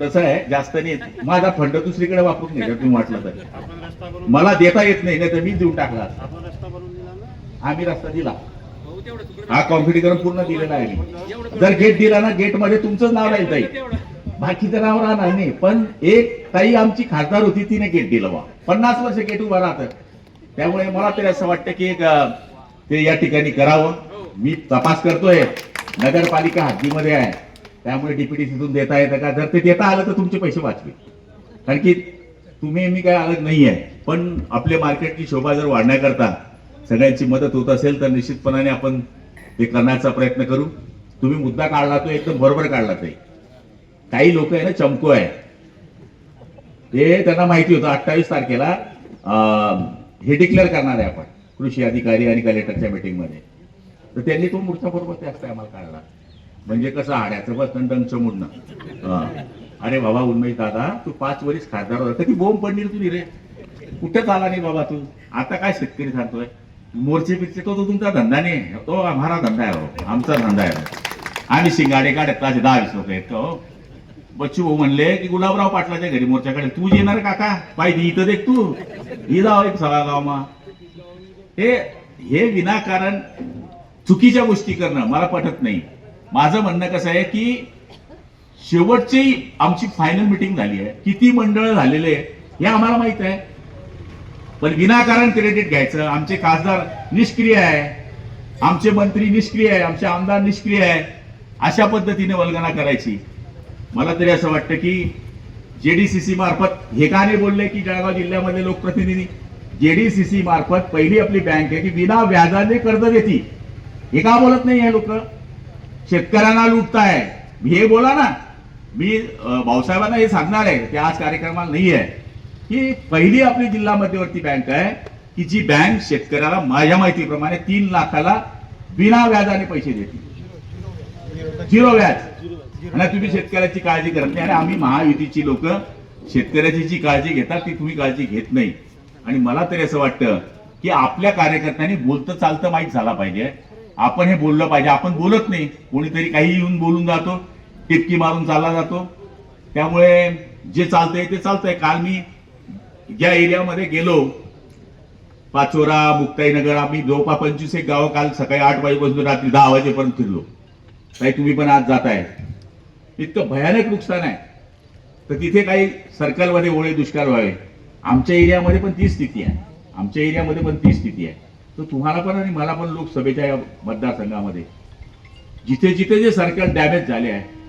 तसं आहे जास्त नाही येत. माझा फंड दुसरीकडे वापरून नाही तुम्ही वाटलं तर. मला देता येत नाही नाही तर मी देऊन टाकला आम्ही रस्ता दिला. हा कॉम्प्युटीकरण पूर्ण दिलेला आहे. मी जर गेट दिला ना गेटमध्ये तुमचंच नाव राहील ताई. बाकीचं नाव राहणार नाही. पण एक ताई आमची खासदार होती तिने गेट दिलं बा पन्नास वर्ष गेट उभा राहतं. त्यामुळे मला तरी असं वाटतं की एक ते या ठिकाणी करावं. मी तपास करतोय. नगरपालिका हद्दीमध्ये आहे. त्यामुळे डीपीटीसीतून देता येतं का? जर ते देता आलं तर तुमचे पैसे वाचवे. कारण की तुम्ही मी काय अलग नाही आहे पण आपल्या मार्केटची शोभा जर वाढण्याकरता सगळ्यांची मदत होत असेल तर निश्चितपणाने आपण ते करण्याचा प्रयत्न करू. तुम्ही मुद्दा काढला तो एकदम बरोबर काढला ते काही लोक आहे ना चमको आहे. ते त्यांना माहिती होतं अठ्ठावीस तारखेला अं, हे डिक्लेअर करणार आहे आपण कृषी अधिकारी आणि कलेक्टरच्या मीटिंगमध्ये तर त्यांनी तो मूर्छा बरोबर ते असतं आम्हाला काढला. म्हणजे कसं हाड्याचं बस दंडचं मुडणं. अरे बाबा उन्मेष दादा तू पाच वर्ष खासदार होता कधी बोंब पडली तुझी रे? कुठे चाला नाही बाबा तू? आता काय शेतकरी सांगतोय? मोर्चे पिरचे तो तो तुमचा धंदा नाही. तो आम्हाला धंदा आहे आमचा धंदा आहे. आम्ही शिंगाडे काढत असे दहा वीस लोक आहेत हो. बच्चू भाऊ म्हणले की गुलाबराव पाटलाच्या घरी मोर्चाकडे तू येणार काका पाहिजे इथं देख तू. ही जाव एक सगळा गावमा हे हे विनाकारण चुकीच्या गोष्टी करणं मला पटत नाही. माझं म्हणणं कसं आहे की शेवटची आमची फायनल मिटिंग झाली आहे. किती मंडळ झालेले आहे हे आम्हाला माहीत आहे. पण विनाकारण क्रेडिट घ्यायचं. आमचे खासदार निष्क्रिय आहे. आमचे मंत्री निष्क्रिय आहे. आमचे आमदार निष्क्रिय आहे. अशा पद्धतीने वल्गना करायची. मला तरी असं वाटतं की जेडीसीसी मार्फत हे का नाही बोलले की जळगाव जिल्ह्यामध्ये लोकप्रतिनिधी? जेडीसीसी मार्फत पहिली आपली बँक आहे की विना व्याजाने कर्ज देते हे का बोलत नाही हे लोक? शेतकऱ्यांना लुटताय. हे बोला ना. मी भाऊसाहेबांना हे सांगणार आहे. ते आज कार्यक्रमाला नाही आहे की पहिली आपली जिल्हा मध्यवर्ती बँक आहे. की जी बँक शेतकऱ्याला माझ्या माहितीप्रमाणे तीन लाखाला बिना व्याजाने पैसे देते. झिरो व्याज. आणि तुम्ही शेतकऱ्याची काळजी करत नाही. आणि आम्ही महायुतीची लोक शेतकऱ्याची जी काळजी घेतात ती तुम्ही काळजी घेत नाही. आणि मला तरी असं वाटतं की आपल्या कार्यकर्त्यांनी बोलतं चालतं माहीत झाला पाहिजे. आपण हे बोललं पाहिजे. आपण बोलत नाही. कोणीतरी काही येऊन बोलून जातो. टिपकी मारून चालला जातो. त्यामुळे जे चालतंय ते चालतंय. काल मी ज्या एरियामध्ये गेलो पाचोरा मुक्ताईनगर आम्ही जवळपास पंचवीस एक गावं काल सकाळी आठ वाजेपासून रात्री दहा वाजेपर्यंत फिरलो. काही तुम्ही पण आज जाताय. इतकं भयानक नुकसान आहे. तर तिथे काही सर्कलमध्ये ओळे दुष्काळ व्हावे. आमच्या एरियामध्ये पण तीच स्थिती आहे. आमच्या एरियामध्ये पण ती स्थिती आहे. तर तुम्हाला पण आणि मला पण लोकसभेच्या या मतदारसंघामध्ये. जिथे जिथे जे सरकार डॅमेज झाले आहे